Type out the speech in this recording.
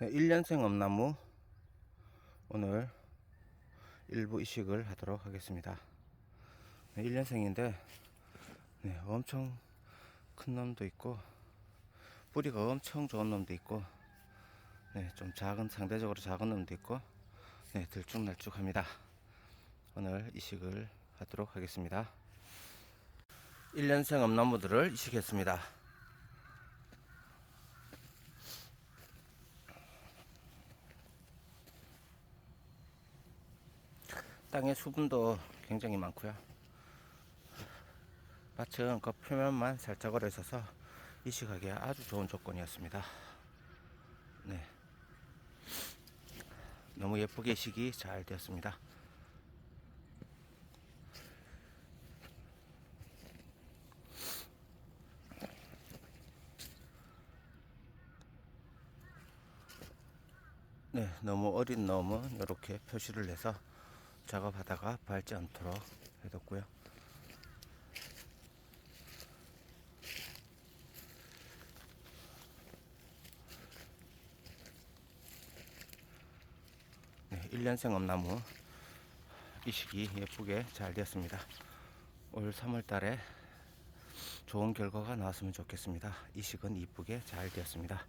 네, 1년생 엄나무 오늘 일부 이식을 하도록 하겠습니다. 네, 1년생인데 네, 엄청 큰 놈도 있고 뿌리가 엄청 좋은 놈도 있고 네, 좀 작은 상대적으로 작은 놈도 있고 네, 들쭉날쭉합니다. 오늘 이식을 하도록 하겠습니다. 1년생 엄나무들을 이식했습니다. 땅의 수분도 굉장히 많고요. 밭은 그 표면만 살짝 얼어 있어서 이식하기에 아주 좋은 조건이었습니다. 네. 너무 예쁘게 이식이 잘 되었습니다. 네, 너무 어린 놈은 이렇게 표시를 내서 작업하다가 밟지 않도록 해뒀고요. 네, 1년생 엄나무 이식이 예쁘게 잘 되었습니다. 올 3월 달에 좋은 결과가 나왔으면 좋겠습니다. 이식은 이쁘게 잘 되었습니다.